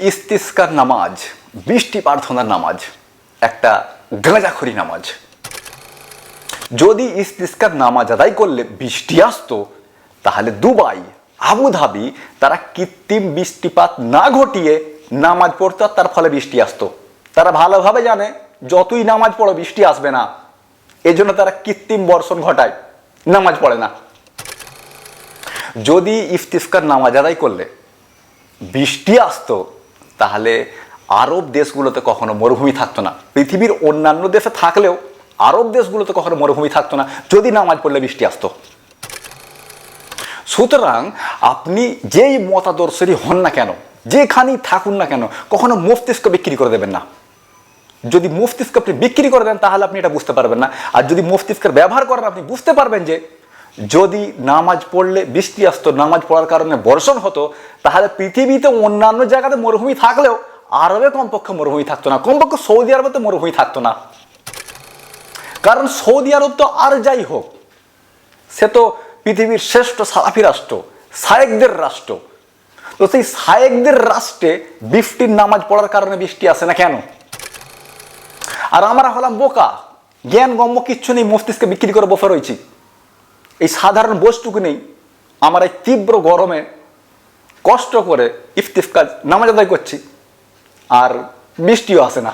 ইস্তিস্কার নামাজ, বৃষ্টি প্রার্থনার নামাজ, একটা গাঁজাখড়ি নামাজ। যদি ইস্তিস্কার নামাজ আদায় করলে বৃষ্টি আসতো, তাহলে দুবাই, আবুধাবি তারা কৃত্রিম বৃষ্টিপাত না ঘটিয়ে নামাজ পড়তো আর তার ফলে বৃষ্টি আসতো। তারা ভালোভাবে জানে, যতই নামাজ পড়ো বৃষ্টি আসবে না। এজন্য তারা কৃত্রিম বর্ষণ ঘটায়, নামাজ পড়ে না। যদি ইফতিস্কার নামাজ আদায় করলে বৃষ্টি আসতো তাহলে আরব দেশগুলোতে কখনো মরুভূমি থাকতো না। পৃথিবীর অন্যান্য দেশে থাকলেও আরব দেশগুলোতে কখনো মরুভূমি থাকতো না, যদি নামাজ পড়লে বৃষ্টি আসতো। সুতরাং আপনি যেই মতাদর্শেরই হন না কেন, যেখানেই থাকুন না কেন, কখনো মস্তিষ্ক বিক্রি করে দেবেন না। যদি মস্তিষ্ক আপনি বিক্রি করে দেন, তাহলে আপনি এটা বুঝতে পারবেন না। আর যদি মস্তিষ্কের ব্যবহার করেন, আপনি বুঝতে পারবেন যে যদি নামাজ পড়লে বৃষ্টি আসতো নামাজ পড়ার কারণে বর্ষণ হতো, তাহলে পৃথিবীতে অন্যান্য জায়গাতে মরুভূমি থাকলেও আরবে কমপক্ষে মরুভূমি থাকতো না, কমপক্ষে সৌদি আরবে তো মরুভূমি থাকতো না। কারণ সৌদি আরব তো আর যাই হোক, সে তো পৃথিবীর শ্রেষ্ঠ সালাফি রাষ্ট্র, সায়েকদের রাষ্ট্র। তো সেই সায়েকদের রাষ্ট্রে বৃষ্টির নামাজ পড়ার কারণে বৃষ্টি আসে না কেন? আর আমরা হলাম বোকা জ্ঞান গম্য কিচ্ছু নেই, মস্তিষ্কে বিক্রি করে বসে রয়েছি। এই সাধারণ বস্তুকে নেই আমার এই তীব্র গরমে কষ্ট করে ইফতিফ কাজ, নামাজ আদায় করছি, আর বৃষ্টিও আসে না।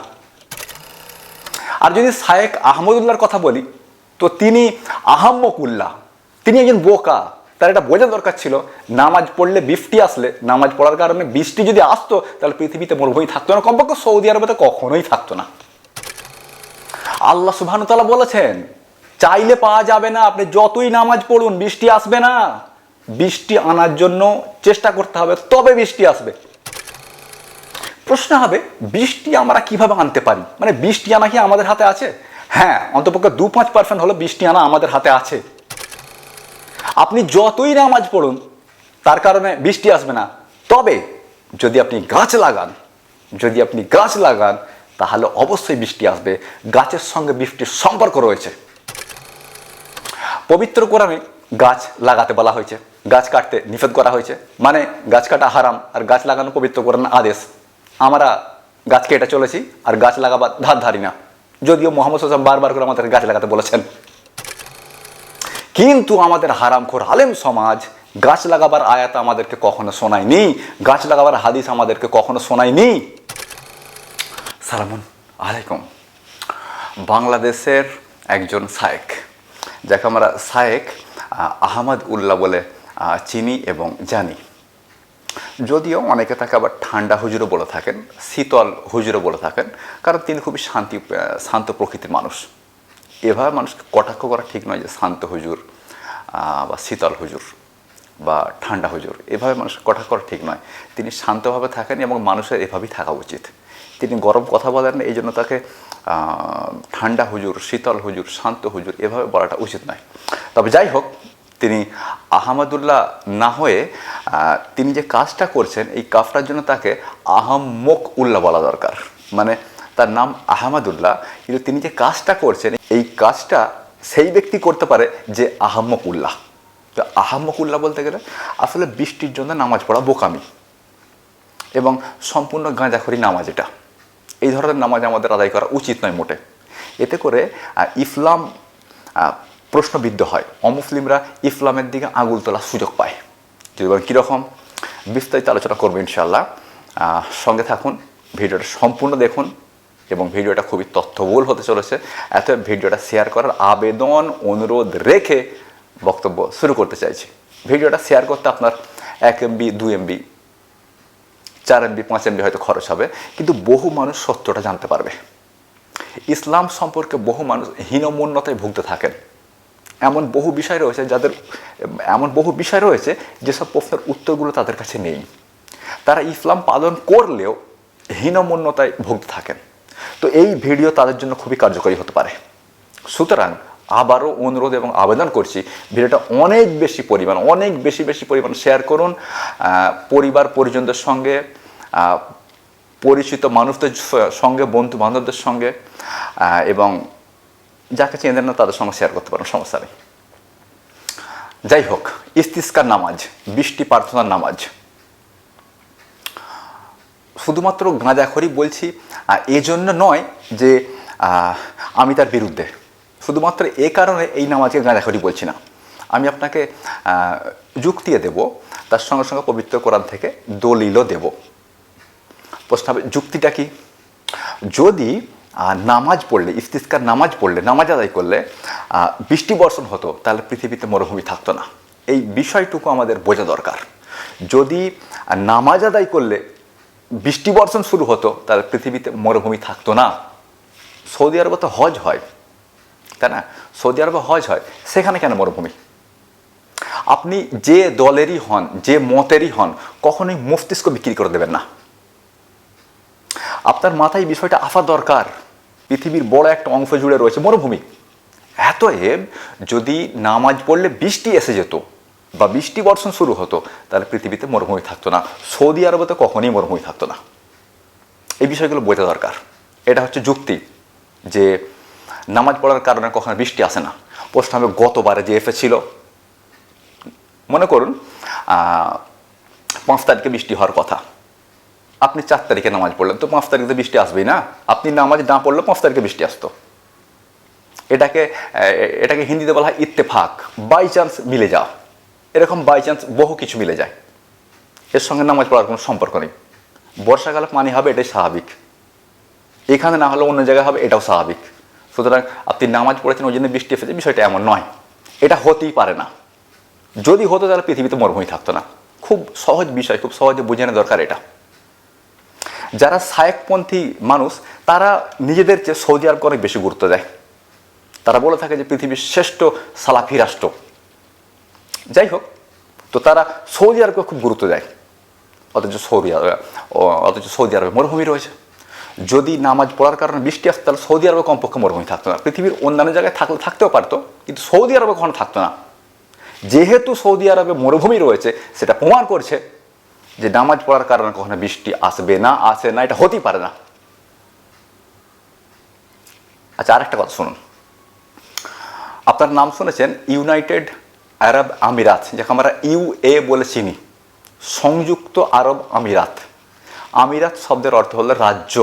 আর যদি শায়েক আহমদুল্লাহর কথা বলি, তো তিনি আহম্মকুল্লাহ, তিনি একজন বোকা, তার এটা বোঝা দরকার ছিল, নামাজ পড়লে বৃষ্টি আসলে, নামাজ পড়ার কারণে বৃষ্টি যদি আসতো, তাহলে পৃথিবীতে মরুভূমি থাকতো না, কমপক্ষে সৌদি আরবে তো কখনোই থাকতো না। আল্লাহ সুবহানুতালা বলেছেন চাইলে পাওয়া যাবে না। আপনি যতই নামাজ পড়ুন, বৃষ্টি আসবে না। বৃষ্টি আনার জন্য চেষ্টা করতে হবে, তবে বৃষ্টি আসবে। প্রশ্ন হবে, বৃষ্টি আমরা কীভাবে আনতে পারি? মানে বৃষ্টি আনা কি আমাদের হাতে আছে? হ্যাঁ অন্তপক্ষে দু পাঁচ পার্সেন্ট হলো বৃষ্টি আনা আমাদের হাতে আছে। আপনি যতই নামাজ পড়ুন, তার কারণে বৃষ্টি আসবে না। তবে যদি আপনি গাছ লাগান, যদি আপনি গাছ লাগান, তাহলে অবশ্যই বৃষ্টি আসবে। গাছের সঙ্গে বৃষ্টির সম্পর্ক রয়েছে। পবিত্র কোরআনে গাছ লাগাতে বলা হয়েছে, গাছ কাটতে নিষেধ করা হয়েছে। মানে গাছ কাটা হারাম আর গাছ লাগানো পবিত্র কোরআন আদেশ। আমরা গাছ কেটে চলেছি আর গাছ লাগাবার ধার ধারি না। যদিও মোহাম্মদ সাল্লাম বারবার করে আমাদের গাছ লাগাতে বলেছেন। কিন্তু আমাদের হারামখোর আলেম সমাজ গাছ লাগাবার আয়াত আমাদেরকে কখনো শোনায়নি, গাছ লাগাবার হাদিস আমাদেরকে কখনো শোনায়নি। সালামুন আলাইকুম। বাংলাদেশের একজন সায়েক যাকে আমরা সায়েক আহ, আহমদ উল্লাহ বলে চিনি এবং জানি। যদিও অনেকে তাকে আবার ঠান্ডা হুজুরও বলে থাকেন শীতল হুজুরও বলে থাকেন কারণ তিনি খুবই শান্তি শান্ত প্রকৃতির মানুষ। এভাবে মানুষকে কটাক্ষ করা ঠিক নয় যে শান্ত হুজুর বা শীতল হুজুর বা ঠান্ডা হুজুর। এভাবে মানুষ কটাক্ষ করা ঠিক নয়। তিনি শান্তভাবে থাকেন এবং মানুষের এভাবেই থাকা উচিত। তিনি গরম কথা বলেন এই জন্য তাকে ঠান্ডা হুজুর, শীতল হুজুর, শান্ত হুজুর, এভাবে বলাটা উচিত নয়। তবে যাই হোক, তিনি আহমদুল্লাহ না হয়ে তিনি যে কাজটা করছেন, এই কাজটার জন্য তাকে আহম্মক উল্লাহ বলা দরকার। মানে তার নাম আহমদুল্লাহ, কিন্তু তিনি যে কাজটা করছেন, এই কাজটা সেই ব্যক্তি করতে পারে যে আহম্মক উল্লাহ। তো আহম্মক উল্লাহ বলতে গেলে, আসলে বৃষ্টির জন্য নামাজ পড়া বোকামি এবং সম্পূর্ণ গাঁজাখড়ি নামাজ এটা। এই ধরনের নামাজ আমাদের আদায় করা উচিত নয় মোটে। এতে করে ইসলাম প্রশ্নবিদ্ধ হয়। অমুসলিমরা ইসলামের দিকে আঙুল তোলার সুযোগ পায়। যদি বলেন কীরকম? বিস্তারিত আলোচনা করব ইনশাল্লাহ সঙ্গে থাকুন, ভিডিওটা সম্পূর্ণ দেখুন এবং ভিডিওটা খুবই তথ্যবহুল হতে চলেছে। এত ভিডিওটা শেয়ার করার আবেদন, অনুরোধ রেখে বক্তব্য শুরু করতে চাইছি। ভিডিওটা শেয়ার করতে আপনার এক এমবি, দুই এমবি চার এমবি, পাঁচ এমবি হয়তো খরচ হবে, কিন্তু বহু মানুষ সত্যটা জানতে পারবে। ইসলাম সম্পর্কে বহু মানুষ হীনমন্যতায় ভুগতে থাকেন। এমন বহু বিষয় রয়েছে যাদের, এমন বহু বিষয় রয়েছে যেসব প্রশ্নের উত্তরগুলো তাদের কাছে নেই। তারা ইসলাম পালন করলেও হীনমন্যতায় ভুগতে থাকেন। তো এই ভিডিও তাদের জন্য খুবই কার্যকরী হতে পারে। সুতরাং আবারও অনুরোধ এবং আবেদন করছি, ভিডিওটা অনেক বেশি পরিমাণ, অনেক বেশি বেশি পরিমাণ শেয়ার করুন। পরিবার, পরিজনদের সঙ্গে পরিচিত মানুষদের সঙ্গে, বন্ধু বান্ধবদের সঙ্গে এবং যাকে চেনেন না তাদের সঙ্গে শেয়ার করতে পারেন, সমস্যা নেই। যাই হোক, ইস্তিস্কার নামাজ, বৃষ্টি প্রার্থনার নামাজ। শুধুমাত্র গাঁজাখড়ি বলছি এজন্য নয় যে আমি তার বিরুদ্ধে শুধুমাত্র এ কারণে এই নামাজকে গাঁজাখড়ি বলছি না। আমি আপনাকে যুক্তিয়ে দেব, তার সঙ্গে সঙ্গে পবিত্র কোরআন থেকে দলিলও দেব। প্রশ্ন হবে, যুক্তিটা কি? যদি নামাজ পড়লে, ইস্তিস্কার নামাজ পড়লে, নামাজ আদায় করলে বৃষ্টি বর্ষণ হতো, তাহলে পৃথিবীতে মরুভূমি থাকতো না। এই বিষয়টুকু আমাদের বোঝা দরকার। যদি নামাজ আদায় করলে বৃষ্টি বর্ষণ শুরু হতো, তাহলে পৃথিবীতে মরুভূমি থাকতো না। সৌদি আরবে তো হজ হয়। তাই না? সৌদি আরবে হজ হয়, সেখানে কেন মরুভূমি? আপনি যে দলেরই হন, যে মতেরই হন, কখনোই মস্তিষ্ক বিক্রি করে দেবেন না। আপনার মাথায় বিষয়টা আসা দরকার। পৃথিবীর বড় একটা অংশ জুড়ে রয়েছে মরুভূমি। এত এব যদি নামাজ পড়লে বৃষ্টি এসে যেত বা বৃষ্টি বর্ষণ শুরু হতো, তাহলে পৃথিবীতে মরুভূমি থাকতো না। সৌদি আরবে তো কখনই মরুভূমি থাকতো না। এই বিষয়গুলো বোঝা দরকার। এটা হচ্ছে যুক্তি যে নামাজ পড়ার কারণে কখনো বৃষ্টি আসে না। প্রশ্ন হবে, গতবারে যে এফে ছিল? মনে করুন পাঁচ তারিখে বৃষ্টি হওয়ার কথা। আপনি চার তারিখে নামাজ পড়লেন, তো পাঁচ তারিখে বৃষ্টি আসবেই না? আপনি নামাজ না পড়লে পাঁচ তারিখে বৃষ্টি আসতো। এটাকে এটাকে হিন্দিতে বলা হয় ইত্তেফাক বাই চান্স মিলে যাও এরকম বাই চান্স বহু কিছু মিলে যায়। এর সঙ্গে নামাজ পড়ার কোনো সম্পর্ক নেই। বর্ষাকালে পানি হবে, এটাই স্বাভাবিক। এখানে না হলে অন্য জায়গায় হবে, এটাও স্বাভাবিক। সুতরাং আপনি নামাজ পড়েছেন, ওই জন্য বৃষ্টি এসেছে। বিষয়টা এমন নয়। এটা হতেই পারে না। যদি হতো তাহলে পৃথিবীতে মরুভূমি থাকতো না। খুব সহজ বিষয়, খুব সহজে বুঝে নেওয়া দরকার এটা। যারা সায়েকপন্থী মানুষ, তারা নিজেদের চেয়ে সৌদি আরবকে অনেক বেশি গুরুত্ব দেয়। তারা বলে থাকে যে পৃথিবীর শ্রেষ্ঠ সালাফি রাষ্ট্র। যাই হোক, তো তারা সৌদি আরবকে খুব গুরুত্ব দেয়। অথচ সৌদি আরবে, অথচ সৌদি আরবে মরুভূমি রয়েছে। যদি নামাজ পড়ার কারণে বৃষ্টি আসতো তাহলে সৌদি আরবে কমপক্ষে মরুভূমি থাকতো না। পৃথিবীর অন্যান্য জায়গায় থাকলে, থাকতেও পারতো, কিন্তু সৌদি আরবে কখনো থাকতো না। যেহেতু সৌদি আরবে মরুভূমি রয়েছে, সেটা প্রমাণ করছে যে নামাজ পড়ার কারণে কখনো বৃষ্টি আসবে না, আসে না, এটা হতেই পারে না। আচ্ছা আরেকটা কথা শুনুন। আপনার নাম শুনেছেন ইউনাইটেড আরব আমিরাত, যাকে আমরা ইউএ বলে চিনি। সংযুক্ত আরব আমিরাত। আমিরাত শব্দের অর্থ হলো রাজ্য।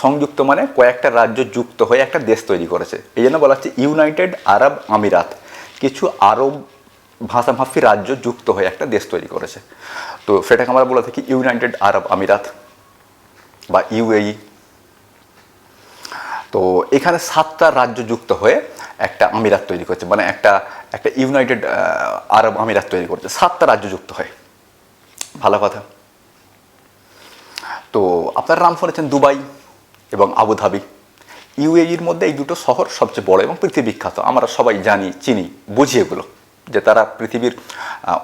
সংযুক্ত মানে কয়েকটা রাজ্য যুক্ত হয়ে একটা দেশ তৈরি করেছে। এই জন্য বলা হচ্ছে ইউনাইটেড আরব আমিরাত কিছু আরব ভাষাভাষী রাজ্য যুক্ত হয়ে একটা দেশ তৈরি করেছে। তো সেটাকে আমরা বলে থাকি ইউনাইটেড আরব আমিরাত বা ইউএই তো এখানে সাতটা রাজ্য যুক্ত হয়ে একটা আমিরাত তৈরি করছে মানে একটা একটা ইউনাইটেড আরব আমিরাত তৈরি করছে। সাতটা রাজ্য যুক্ত হয়ে। ভালো কথা। তো আপনার নাম শুনেছেন দুবাই। এবং আবুধাবি ইউএইর মধ্যে এই দুটো শহর সবচেয়ে বড় এবং পৃথিবী বিখ্যাত। আমরা সবাই জানি, চিনি, বুঝি এগুলো, যে তারা পৃথিবীর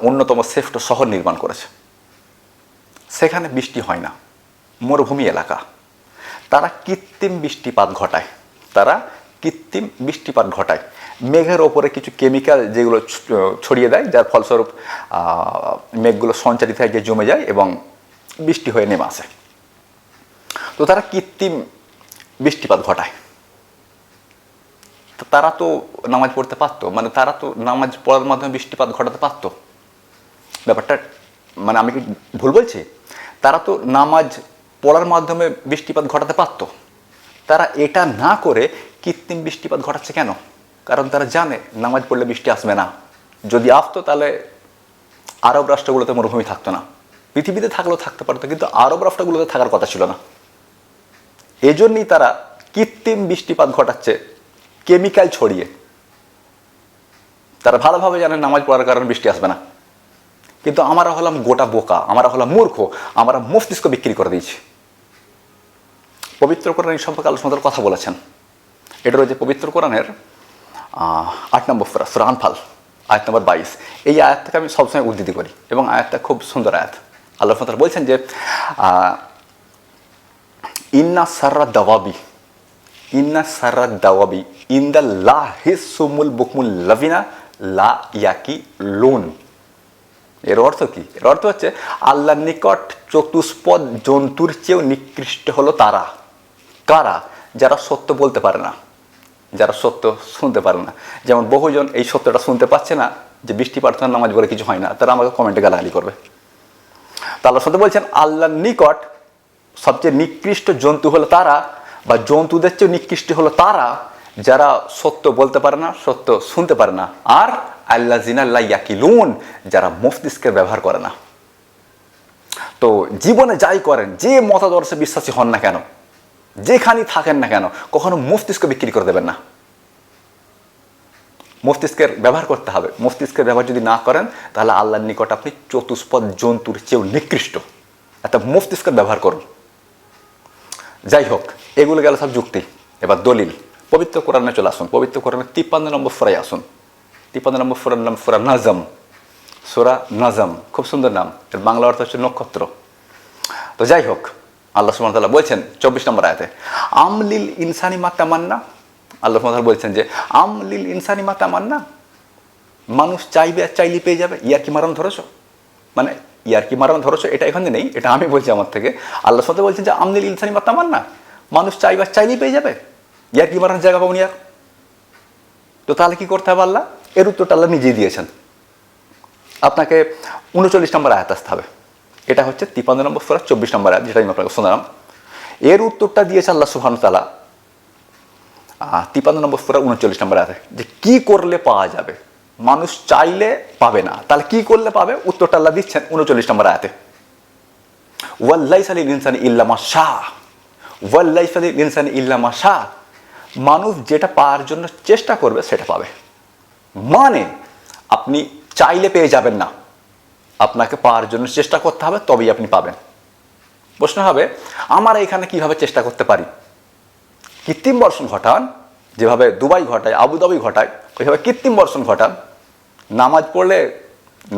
অন্যতম শ্রেষ্ঠ শহর নির্মাণ করেছে। সেখানে বৃষ্টি হয় না, মরুভূমি এলাকা। তারা কৃত্রিম বৃষ্টিপাত ঘটায়, তারা কৃত্রিম বৃষ্টিপাত ঘটায়। মেঘের ওপরে কিছু কেমিক্যাল যেগুলো ছড়িয়ে দেয়, যার ফলস্বরূপ মেঘগুলো সঞ্চারিত হয়ে গিয়ে জমে যায় এবং বৃষ্টি হয়ে নেমে আসে। তো তারা কৃত্রিম বৃষ্টিপাত ঘটায়। তারা তো নামাজ পড়তে পারতো মানে তারা তো নামাজ পড়ার মাধ্যমে বৃষ্টিপাত ঘটাতে পারতো। ব্যাপারটা মানে আমি কি ভুল বলছি? তারা তো নামাজ পড়ার মাধ্যমে বৃষ্টিপাত ঘটাতে পারত। তারা এটা না করে কৃত্রিম বৃষ্টিপাত ঘটাচ্ছে কেন? কারণ তারা জানে নামাজ পড়লে বৃষ্টি আসবে না। যদি আসতো তাহলে আরব রাষ্ট্রগুলোতে মরুভূমি থাকতো না। পৃথিবীতে থাকলেও থাকতে পারতো, কিন্তু আরব রাষ্ট্রগুলোতে থাকার কথা ছিল না। এজন্যই তারা কৃত্রিম বৃষ্টিপাত ঘটাচ্ছে কেমিক্যাল ছড়িয়ে। তারা ভালোভাবে জানে নামাজ পড়ার কারণে বৃষ্টি আসবে না। কিন্তু আমরা হলাম গোটা বোকা, আমরা হলাম মূর্খ, আমরা মস্তিষ্ক বিক্রি করে দিয়েছি। পবিত্র কোরআন এই সম্পর্কে আলোচনার কথা বলেছেন। এটা রয়েছে পবিত্র কোরআনের আট নম্বর সুরা সুরা আনফাল, আয়াত নম্বর বাইশ। এই আয়াতটাকে আমি সবসময় উদ্ধৃতি করি এবং আয়াতটা খুব সুন্দর আয়াত। আল্লাহ বলছেন যে ইন্না সাররা দাওয়াবি ইন্না সাররা দাওয়াবি ইন্দা লা হিসুমুল বুকমুল লাভিনা লা ইয়াকি লোন এর অর্থ কি? এর অর্থ হচ্ছে, আল্লাহর নিকট চতুষ্পদ জন্তুর চেয়েও নিকৃষ্ট হলো তারা। কারা? যারা সত্য বলতে পারে না। যারা সত্য শুনতে পারে না। যেমন বহুজন এই সত্যটা শুনতে পাচ্ছে না, যে বৃষ্টি প্রার্থনা নামাজ বলে কিছু হয় না, তারা আমাকে কমেন্টে গালাগালি করবে। তা আল্লাহ সত্য বলছেন, আল্লাহর নিকট সবচেয়ে নিকৃষ্ট জন্তু হলো তারা, বা জন্তুদের চেয়ে নিকৃষ্ট হলো তারা, যারা সত্য বলতে পারে না, সত্য শুনতে পারে না। আর আল্লাহ জিনাল্লাহ ইয়াকিলুন, যারা মস্তিষ্কের ব্যবহার করে না। তো জীবনে যাই করেন, যে মতাদর্শে বিশ্বাসী হন না কেন, যেখানেই থাকেন না কেন, কখনো মস্তিষ্ক বিক্রি করে দেবেন না। মস্তিষ্কের ব্যবহার করতে হবে। মস্তিষ্কের ব্যবহার যদি না করেন, তাহলে আল্লাহর নিকট আপনি চতুষ্পদ জন্তুর চেয়েও নিকৃষ্ট। একটা মস্তিষ্কের ব্যবহার করুন। যাই হোক এগুলো গেল সব যুক্তি। এবার দলিল, পবিত্র কোরআনে চলে আসুন। পবিত্র কোরআনে তিপ্পান্ন নম্বর ফোরাই আসুন। তিপ্পান্ন নম্বর ফোরার নাম ফোরা নাজম। সোরা নাজম, খুব সুন্দর নাম। এর বাংলা অর্থ হচ্ছে নক্ষত্র। তো যাই হোক আল্লাহ সুমান তাল্লাহ বলছেন চব্বিশ নম্বর আয়াতে, আমলিল ইনসানি মা তামান্না। আল্লাহ সুমান বলছেন যে, আমলিল ইনসানি মা তামান্না। মানুষ চাইবে আর চাইলে পেয়ে যাবে। ইয়ার কি মারণ ধরেছ? মানে ইয়ার কি মারান, ধরেছ, এটা এখানে নেই, এটা আমি বলছি আমার থেকে। আল্লাহ সাথে বলছেন যে আমলিল ইনসানি মা তামান্না, মানুষ চাইবে আর চাইলেই পেয়ে যাবে। ইয়ার কি মারান জায়গা পাবনি আর। তো তাহলে কি করতে হবে আল্লাহ? এর উত্তরটা আল্লাহ নিজেই দিয়েছেন। আপনাকে উনচল্লিশ নম্বর আয়াত আসতে হবে। এটা হচ্ছে তিপান্ন নম্বর ফোরা চব্বিশ নম্বর আয়াত, যেটা আমি আপনাকে শোনালাম। এর উত্তরটা দিয়েছে আল্লাহ সুহান তালা তিপান্ন নম্বর ফোরা উনচল্লিশ নম্বর আয়াতে, যে কী করলে পাওয়া যাবে? মানুষ চাইলে পাবে না। তাহলে কি করলে পাবে? উত্তরটা আল্লাহ দিচ্ছেন উনচল্লিশ নম্বর আয়াতে। ওয়াল্লাইস আলী ইনসানি ইল্লামা শাহ। ওয়াল্লাইস আলী ইনসানি ইল্লামা শাহ। মানুষ যেটা পাওয়ার জন্য চেষ্টা করবে, সেটা পাবে। মানে আপনি চাইলে পেয়ে যাবেন না। আপনাকে পাওয়ার জন্য চেষ্টা করতে হবে, তবেই আপনি পাবেন। প্রশ্ন হবে, আমরা এখানে কীভাবে চেষ্টা করতে পারি? কৃত্রিম বর্ষণ ঘটান যেভাবে দুবাই ঘটায়, আবুধাবি ঘটায়, ওইভাবে কৃত্রিম বর্ষণ ঘটান নামাজ পড়লে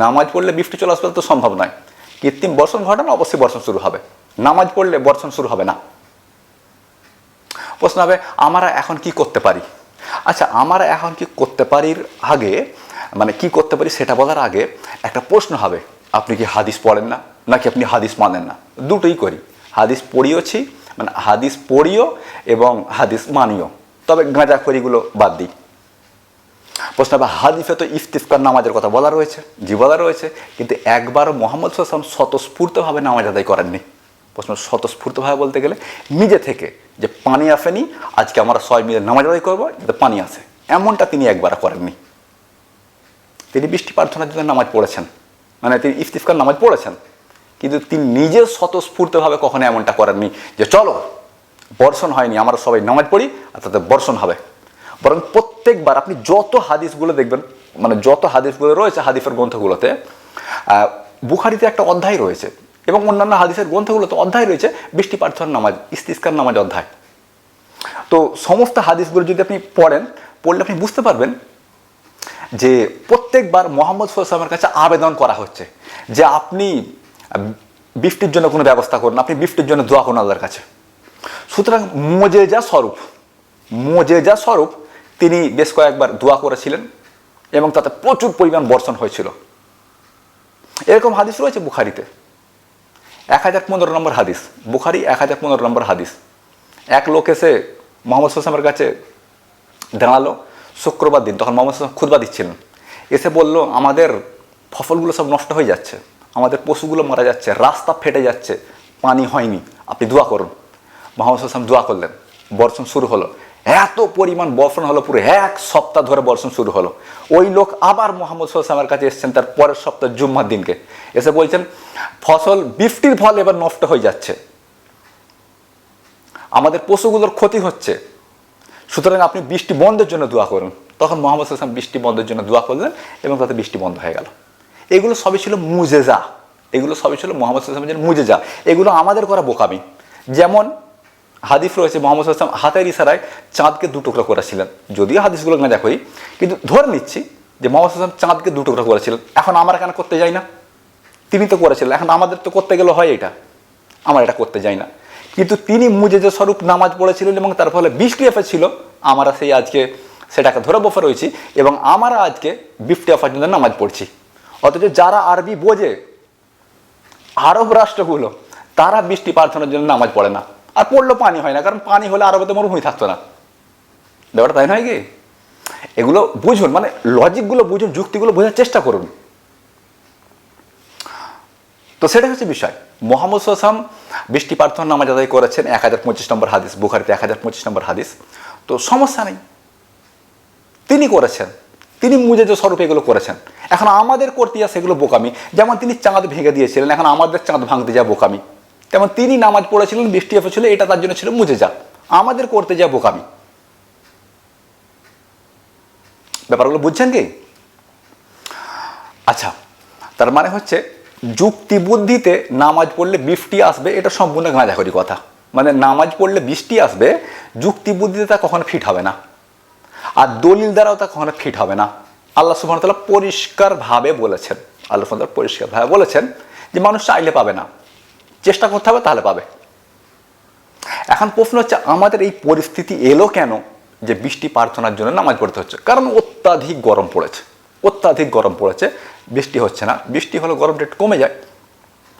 নামাজ পড়লে বৃষ্টি চলে আসবে তো সম্ভব নয়। কৃত্রিম বর্ষণ ঘটান, অবশ্যই বর্ষণ শুরু হবে। নামাজ পড়লে বর্ষণ শুরু হবে না। প্রশ্ন হবে, আমরা এখন কি করতে পারি? আচ্ছা আমরা এখন কি করতে পারির আগে মানে কি করতে পারি সেটা বলার আগে একটা প্রশ্ন হবে। আপনি কি হাদিস পড়েন না? নাকি আপনি হাদিস মানেন না? দুটোই করি। হাদিস পড়িওছি মানে হাদিস পড়িও এবং হাদিস মানিও। তবে গাঁজা করিগুলো বাদ দিই। প্রশ্ন হাদিসে তো ইফতিফকার নামাজের কথা বলা রয়েছে, জি বলা রয়েছে, কিন্তু একবারও মোহাম্মদ সাল্লাম স্বতঃস্ফূর্তভাবে নামাজ আদায় করেননি। প্রশ্ন স্বতঃস্ফূর্তভাবে বলতে গেলে নিজে থেকে যে পানি আসেনি আজকে আমরা সবাই মিলে নামাজ আদায় করব যাতে পানি আসে এমনটা তিনি একবার করেননি। তিনি বৃষ্টি প্রার্থনার জন্য নামাজ পড়েছেন। মানে তিনি ইফতিফকার নামাজ পড়েছেন। কিন্তু তিনি নিজে স্বতঃস্ফূর্তভাবে কখনো এমনটা করেননি যে, চলো বর্ষণ হয়নি, আমরা সবাই নামাজ পড়ি আর তাতে বর্ষণ হবে। বরং প্রত্যেকবার আপনি যত হাদিসগুলো দেখবেন মানে যত হাদিসগুলো রয়েছে হাদিফের গ্রন্থগুলোতে বুখারিতে একটা অধ্যায় রয়েছে এবং অন্যান্য হাদিসের গ্রন্থগুলোতে অধ্যায় রয়েছে বৃষ্টি প্রার্থনার নামাজ, ইস্তিস্কার নামাজ অধ্যায়। তো সমস্ত হাদিসগুলো যদি আপনি পড়েন, পড়লে আপনি বুঝতে পারবেন যে প্রত্যেকবার মোহাম্মদ সাল্লামের কাছে আবেদন করা হচ্ছে যে আপনি বৃষ্টির জন্য কোনো ব্যবস্থা করুন, আপনি বৃষ্টির জন্য দোয়া করুন আল্লাহর কাছে। সুতরাং মোজেজা স্বরূপ মোজেজা স্বরূপ তিনি বেশ কয়েকবার দোয়া করেছিলেন এবং তাতে প্রচুর পরিমাণ বর্ষণ হয়েছিল। এরকম হাদিস রয়েছে বুখারিতে। এক হাজার পনেরো নম্বর হাদিস। বুখারি এক হাজার পনেরো নম্বর হাদিস। এক লোক এসে মোহাম্মদ সাল্লামের কাছে দাঁড়াল শুক্রবার দিন, তখন মোহাম্মদ সাল্লাম খুদবা দিচ্ছিলেন। এসে বলল, আমাদের ফসলগুলো সব নষ্ট হয়ে যাচ্ছে। আমাদের পশুগুলো মারা যাচ্ছে, রাস্তা ফেটে যাচ্ছে, পানি হয়নি। আপনি দোয়া করুন। মোহাম্মদ সাল্লাম দোয়া করলেন। বর্ষণ শুরু হলো। এত পরিমাণ বর্ষণ হলো পুরো এক সপ্তাহ ধরে বর্ষণ শুরু হলো। ওই লোক আবার মোহাম্মদ সাল্লামের কাছে এসেছেন তার পরের সপ্তাহ জুম্মার দিনকে। এসে বলছেন, ফসল বৃষ্টির ফল এবার নষ্ট হয়ে যাচ্ছে। আমাদের পশুগুলোর ক্ষতি হচ্ছে। সুতরাং আপনি বৃষ্টি বন্ধের জন্য দোয়া করুন। তখন মোহাম্মদ হাসান বৃষ্টি বন্ধের জন্য দোয়া করলেন এবং তাতে বৃষ্টি বন্ধ হয়ে গেল। এগুলো সবই ছিল মুজেজা। এগুলো সবই ছিল মোহাম্মদ হাসানের মুজেজা। এগুলো আমাদের করা বোকামি। যেমন হাদিস রয়েছে, মোহাম্মদ হাসান হাতের ইশারায় চাঁদকে দু টুকরো করেছিলেন। যদিও হাদিসগুলো না দেখোই কিন্তু ধরে নিচ্ছি যে মোহাম্মদ হাসান চাঁদকে দু টুকরো করেছিলেন। এখন আমরা কেন করতে যাই না? তিনি তো করেছিলেন, এখন আমাদের তো করতে গেলে হয় এটা। আমরা এটা করতে যাই না। কিন্তু তিনি মুজেজা স্বরূপ নামাজ পড়েছিলেন এবং তার ফলে বৃষ্টি ছিল। আমরা সেই আজকে সেটাকে ধরে বসে রয়েছি এবং আমরা আজকে বৃষ্টি আফার জন্য নামাজ পড়ছি। অথচ যারা আরবি বোঝে, আরব রাষ্ট্রগুলো, তারা বৃষ্টি প্রার্থনার জন্য নামাজ পড়ে না। আর পড়লেও পানি হয় না, কারণ পানি হলে আরবে তো মরুভূমি থাকতো না। ব্যাপারটা তাই নয় কি? এগুলো বুঝুন মানে লজিকগুলো বুঝুন, যুক্তিগুলো বোঝার চেষ্টা করুন। তো সেটা হচ্ছে বিষয়। মোহাম্মদ সাল্লাম বৃষ্টি প্রার্থনা নামাজ আদায় করেছেন, এক হাজার পঁচিশ নম্বর হাদিস, বুখারিতে এক হাজার পঁচিশ নম্বর হাদিস। তো সমস্যা নেই। তিনি করেছেন, তিনি মুজেজ স্বরূপ এগুলো করেছেন। এখন আমাদের করতে যা সেগুলো বোকামি। যেমন তিনি চাঁদ ভেঙে দিয়েছিলেন, এখন আমাদের চাঁদ ভাঙতে যা বোকামি। তেমন তিনি নামাজ পড়েছিলেন, বৃষ্টি এসেছিল এটা তার জন্য ছিল মুজেজা। আমাদের করতে যা বোকামি। ব্যাপারগুলো বুঝছেন কি? আচ্ছা তার মানে হচ্ছে যুক্তি বুদ্ধিতে নামাজ পড়লে বৃষ্টি আসবে, এটা সম্পূর্ণ গাঁজাখড়ি কথা। মানে নামাজ পড়লে বৃষ্টি আসবে যুক্তি বুদ্ধিতে তা কখনো ফিট হবে না। আর দলিল দ্বারাও তা কখনো ফিট হবে না। আল্লাহ সুবহান তাআলা পরিষ্কারভাবে বলেছেন, আল্লাহ তাআলা পরিষ্কারভাবে বলেছেন যে মানুষ চাইলে পাবে না। চেষ্টা করতে হবে, তাহলে পাবে। এখন প্রশ্ন হচ্ছে, আমাদের এই পরিস্থিতি এলো কেন যে বৃষ্টি প্রার্থনার জন্য নামাজ পড়তে হচ্ছে? কারণ অত্যাধিক গরম পড়েছে। অত্যাধিক গরম পড়েছে। বৃষ্টি হচ্ছে না। বৃষ্টি হলে গরমটা একটু কমে যায়,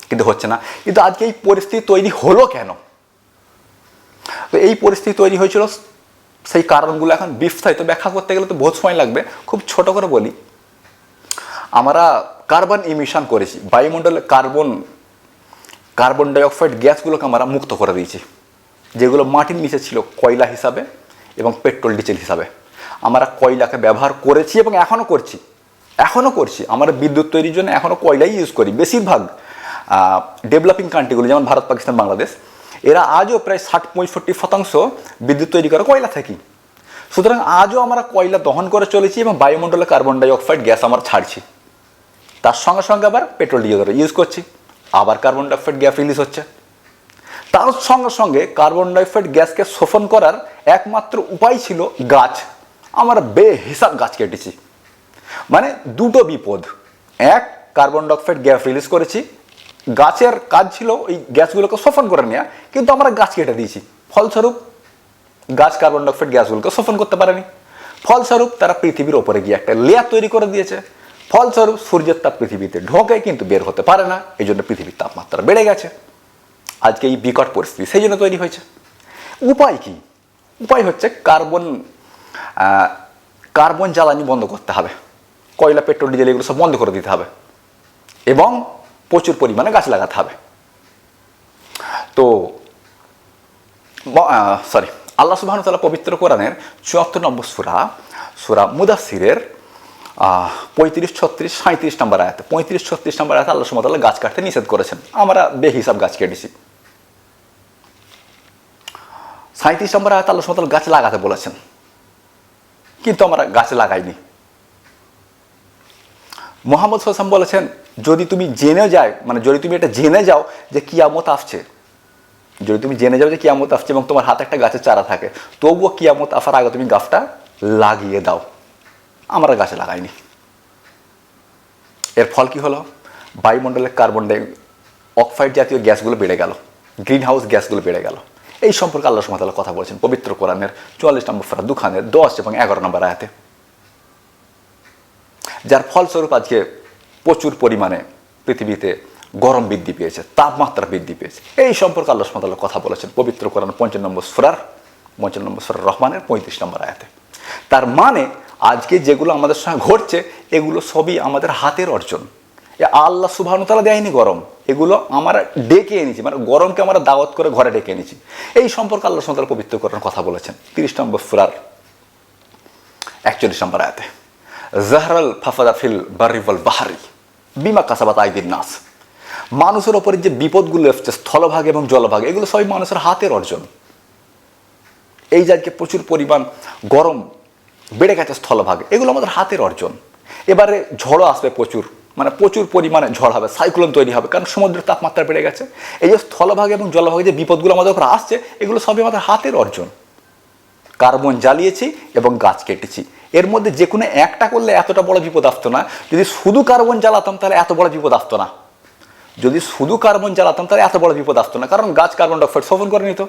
কিন্তু হচ্ছে না। কিন্তু আজকে এই পরিস্থিতি তৈরি হলো কেন? তো এই পরিস্থিতি তৈরি হয়েছিল, সেই কারণগুলো এখন বিস্তারিত ব্যাখ্যা করতে গেলে তো বহুত সময় লাগবে। খুব ছোট করে বলি। আমরা কার্বন ইমিশন করেছি। বায়ুমণ্ডলে কার্বন কার্বন ডাইঅক্সাইড গ্যাসগুলোকে আমরা মুক্ত করে দিয়েছি, যেগুলো মাটির নিচে ছিল কয়লা হিসাবে এবং পেট্রোল, ডিজেল হিসাবে। আমরা কয়লাকে ব্যবহার করেছি এবং এখনও করছি এখনও করছি। আমরা বিদ্যুৎ তৈরির জন্য এখনও কয়লাই ইউজ করি। বেশিরভাগ ডেভেলপিং কান্ট্রিগুলো যেমন ভারত, পাকিস্তান, বাংলাদেশ, এরা আজও প্রায় ষাট পঁয়ষট্টি শতাংশ বিদ্যুৎ তৈরি করে কয়লা থেকেই সুতরাং আজও আমরা কয়লা দহন করে চলেছি এবং বায়ুমণ্ডলে কার্বন ডাইঅক্সাইড গ্যাস আমরা ছাড়ছি। তার সঙ্গে সঙ্গে আবার পেট্রোল, ডিজেল ইউজ করছি। আবার কার্বন ডাইঅক্সাইড গ্যাস রিলিজ হচ্ছে। তার সঙ্গে সঙ্গে কার্বন ডাইঅক্সাইড গ্যাসকে শোষণ করার একমাত্র উপায় ছিল গাছ। আমরা বেহিসাব গাছ কেটেছি। মানে দুটো বিপদ। এক কার্বন ডাইঅক্সাইড গ্যাস রিলিজ করেছি। গাছের কাজ ছিল ওই গ্যাসগুলোকে শোষণ করে নেওয়া কিন্তু আমরা গাছ কেটে দিয়েছি। ফলস্বরূপ, গাছ কার্বন ডাইঅক্সাইড গ্যাসগুলোকে শোষণ করতে পারেনি। ফলস্বরূপ, তারা পৃথিবীর ওপরে গিয়ে একটা লেয়ার তৈরি করে দিয়েছে। ফলস্বরূপ সূর্যের তাপ পৃথিবীতে ঢোকে কিন্তু বের হতে পারে না। এই জন্য পৃথিবীর তাপমাত্রা বেড়ে গেছে। আজকে এই বিকট পরিস্থিতি সেই জন্য তৈরি হয়েছে। উপায় কি? উপায় হচ্ছে কার্বন কার্বন জ্বালানি বন্ধ করতে হবে। কয়লা, পেট্রোল, ডিজেল, এগুলো সব বন্ধ করে দিতে হবে। এবং প্রচুর পরিমাণে গাছ লাগাতে হবে। তো সরি আল্লাহ সুবাহ পবিত্র কোরআনের চুয়াত্তর নম্বর সুরা সুরা মুদাসিরের পঁয়ত্রিশ, ছত্রিশ সাঁত্রিশ নম্বর আয়াতে। পঁয়ত্রিশ, ছত্রিশ নম্বর আয়াতে আল্লাহ সুবাহ গাছ কাটতে নিষেধ করেছেন। আমরা বেহিসাব গাছ কেটেছি। সাঁত্রিশ নম্বর আয়াতে আল্লাহ সুবাহ গাছ লাগাতে বলেছেন। কিন্তু আমরা গাছ লাগাইনি। মোহাম্মদ সাল্লাম বলেছেন, যদি তুমি জেনে যায় মানে যদি তুমি এটা জেনে যাও যে কিয়ামত আসছে, যদি তুমি জেনে যাও যে কিয়ামত আসছে এবং তোমার হাতে একটা গাছের চারা থাকে, তবুও কিয়ামত আসার আগে তুমি গাছটা লাগিয়ে দাও। আমরা গাছে লাগাইনি। এর ফল কি হলো? বায়ুমণ্ডলের কার্বন ডাই অক্সাইড জাতীয় গ্যাসগুলো বেড়ে গেল। গ্রিন হাউস গ্যাসগুলো বেড়ে গেল। এই সম্পর্কে আল্লাহ সুমাতাল্লাহ কথা বলছেন পবিত্র কোরআনের চুয়াল্লিশ নম্বর ফেরা দুখানের দশ এবং এগারো নম্বর আয়াতে। যার ফলস্বরূপ আজকে প্রচুর পরিমাণে পৃথিবীতে গরম বৃদ্ধি পেয়েছে, তাপমাত্রা বৃদ্ধি পেয়েছে। এই সম্পর্কে আল্লাহ সুমাতাল্লাহ কথা বলেছেন পবিত্র কোরআন পঞ্চান্ন নম্বর সুরার, পঞ্চান্ন নম্বর সুরার রহমানের পঁয়ত্রিশ নম্বর আয়াতে। তার মানে আজকে যেগুলো আমাদের সঙ্গে ঘটছে, এগুলো সবই আমাদের হাতের অর্জন। এ আল্লাহ সুবাহতালা দেয়নি গরম। এগুলো আমরা ডেকে এনেছি মানে গরমকে আমরা দাওয়াত করে ঘরে ডেকে এনেছি। এই সম্পর্কে আল্লাহ সুবাহতালা পবিত্র করার কথা বলেছেন। তিরিশ নম্বর সুরার একচল্লিশ নম্বর আয়াতে, জাহরাল ফাফাদা ফিল বারিবল বাহারি বিমা কাসাবাত আইদিন নাস। মানুষের ওপরে যে বিপদগুলো এসছে, স্থলভাগ এবং জলভাগ, এগুলো সবই মানুষের হাতের অর্জন। এই যে আজকে প্রচুর পরিমাণ গরম বেড়ে গেছে স্থলভাগে। এগুলো আমাদের হাতের অর্জন। এবারে ঝড়ও আসবে প্রচুর। মানে প্রচুর পরিমাণে ঝড় হবে, সাইক্লোন তৈরি হবে, কারণ সমুদ্রের তাপমাত্রা বেড়ে গেছে। এই যে স্থলভাগে এবং জলভাগে যে বিপদগুলো আমাদের উপর আসছে, এগুলো সবই আমাদের হাতের অর্জন। কার্বন জ্বালিয়েছি এবং গাছ কেটেছি। এর মধ্যে যে কোনো একটা করলে এতটা বড় বিপদ আসতো না। যদি শুধু কার্বন জ্বালাতাম, তাহলে এত বড় বিপদ আসতো না। যদি শুধু কার্বন জ্বালাতাম, তাহলে এত বড় বিপদ আসতো না। কারণ গাছ কার্বন ডাইঅক্সাইড শোষণ করে নিত।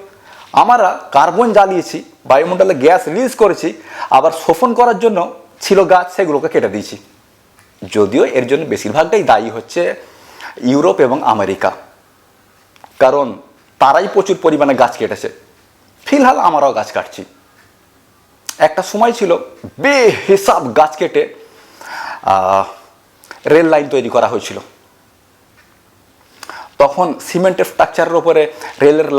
আমরা কার্বন জ্বালিয়েছি, বায়ুমণ্ডলে গ্যাস রিলিজ করেছি, আবার শোষণ করার জন্য ছিল গাছ, সেগুলোকে কেটে দিয়েছি। যদিও এর জন্য বেশিরভাগটাই দায়ী হচ্ছে ইউরোপ এবং আমেরিকা। কারণ তারাই প্রচুর পরিমাণে গাছ কেটেছে। ফিলহাল আমরাও গাছ কাটছি। একটা সময় ছিল বেহিসাব গাছ কেটে রেল লাইন তৈরি করা হয়েছিল। তখন সিমেন্টের স্ট্রাকচারের উপরে রেলের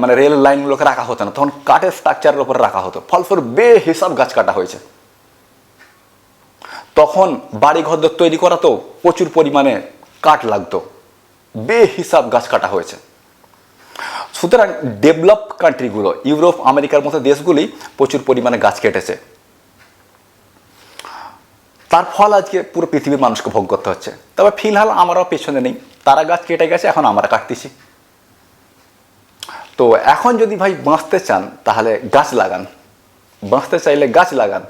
মানে রেল লাইনগুলোকে রাখা হতো না। তখন কাঠের স্ট্রাকচারের উপরে রাখা হতো। ফলস্বরূপ বেহিসাব গাছ কাটা হয়েছে। তখন বাড়ি ঘর তৈরি করাতেও প্রচুর পরিমাণে কাঠ লাগতো। বেহিসাব গাছ কাটা হয়েছে। সুতরাং ডেভেলপ কান্ট্রিগুলো ইউরোপ, আমেরিকার মতো দেশগুলি প্রচুর পরিমাণে গাছ কেটেছে। তার ফল আজকে পুরো পৃথিবীর মানুষকে ভোগ করতে হচ্ছে। তবে ফিলহাল আমারও পেছনে নেই। তারা গাছ কেটে গেছে, এখন আমরা কাটতেছি। তো এখন যদি ভাই বাঁচতে চান, তাহলে গাছ লাগান। বাঁচতে চাইলে গাছ লাগান।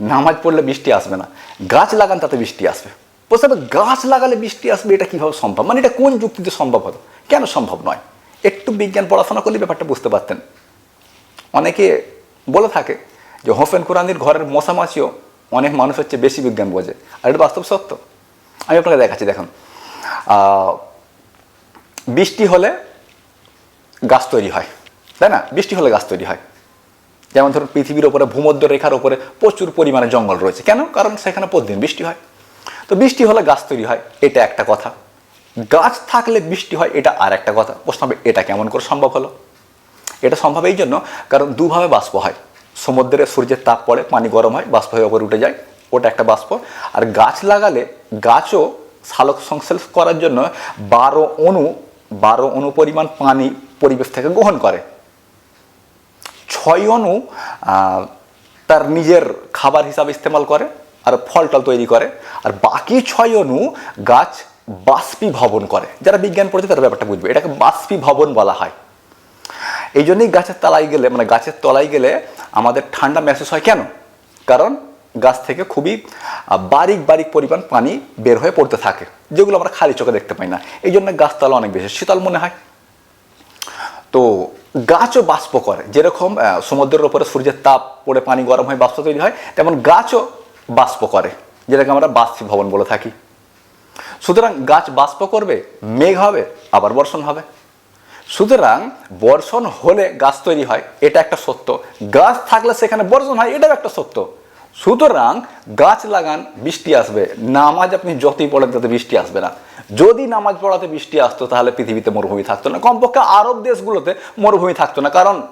নামাজ পড়লে বৃষ্টি আসবে না। গাছ লাগান, তাতে বৃষ্টি আসবে। হবে গাছ লাগালে বৃষ্টি আসবে, এটা কীভাবে সম্ভব? মানে এটা কোন যুক্তিতে সম্ভব হতো কেন সম্ভব নয়? একটু বিজ্ঞান পড়াশোনা করলে ব্যাপারটা বুঝতে পারতেন। অনেকে বলে থাকে যে, হোসেন কোরআনির ঘরের মশামাছিও অনেক মানুষ হচ্ছে বেশি বিজ্ঞান বোঝে। আর এটা বাস্তব সত্য? আমি আপনাকে দেখাচ্ছি, দেখুন। বৃষ্টি হলে গাছ তৈরি হয়, তাই না? বৃষ্টি হলে গাছ তৈরি হয়। যেমন ধরুন পৃথিবীর ওপরে ভূমধ্য রেখার ওপরে প্রচুর পরিমাণে জঙ্গল রয়েছে। কেন? কারণ সেখানে প্রতিদিন বৃষ্টি হয়। তো বৃষ্টি হলে গাছ তৈরি হয়, এটা একটা কথা। গাছ থাকলে বৃষ্টি হয়, এটা আর একটা কথা। প্রশ্ন হবে, এটা কেমন করে সম্ভব হলো? এটা সম্ভব এই জন্য, কারণ দুভাবে বাষ্প হয়। সমুদ্রে সূর্যের তাপ পড়ে, পানি গরম হয়, বাষ্প হয়ে ওপরে উঠে যায়, ওটা একটা বাষ্প। আর গাছ লাগালে গাছও সালোক সংশ্লেষ করার জন্য বারো অণু বারো অণু পরিমাণ পানি পরিবেশ থেকে গ্রহণ করে। ছয় অণু তার নিজের খাবার হিসাবে ইস্তেমাল করে আর ফল টল তৈরি করে। আর বাকি ছয় অণু গাছ বাষ্পীভবন করে। যারা বিজ্ঞান পড়েছে তারা ব্যাপারটা বুঝবে। এটাকে বাষ্পীভবন বলা হয়। এই জন্যই গাছের তলায় গেলে মানে গাছের তলায় গেলে আমাদের ঠান্ডা মেসেজ হয় কেন? কারণ গাছ থেকে খুবই বারিক বারিক পরিমাণ পানি বের হয়ে পড়তে থাকে, যেগুলো আমরা খালি চোখে দেখতে পাই না। এই জন্য গাছতলা অনেক বেশি। শীতল মনে হয়। তো গাছও বাষ্প করে। যেরকম সমুদ্রের ওপরে সূর্যের তাপ পড়ে পানি গরম হয়ে বাষ্প তৈরি হয়, তেমন গাছও বাষ্প করে, যেটাকে আমরা বাষ্পীভবন বলে থাকি। সুতরাং গাছ বাষ্প করবে, মেঘ হবে, আবার বর্ষণ হবে। সুতরাং বর্ষণ হলে গাছ তৈরি হয়, এটা একটা সত্য। গাছ থাকলে সেখানে বর্ষণ হয়, এটাও একটা সত্য। সুতরাং গাছ লাগান, বৃষ্টি আসবে। নামাজ আপনি যতই পড়েন, তাতে বৃষ্টি আসবে না। যদি নামাজ পড়াতে বৃষ্টি আসতো, তাহলে পৃথিবীতে মরুভূমি থাকতো না। কমপক্ষে আরব দেশগুলোতে মরুভূমি থাকতো না। কারণ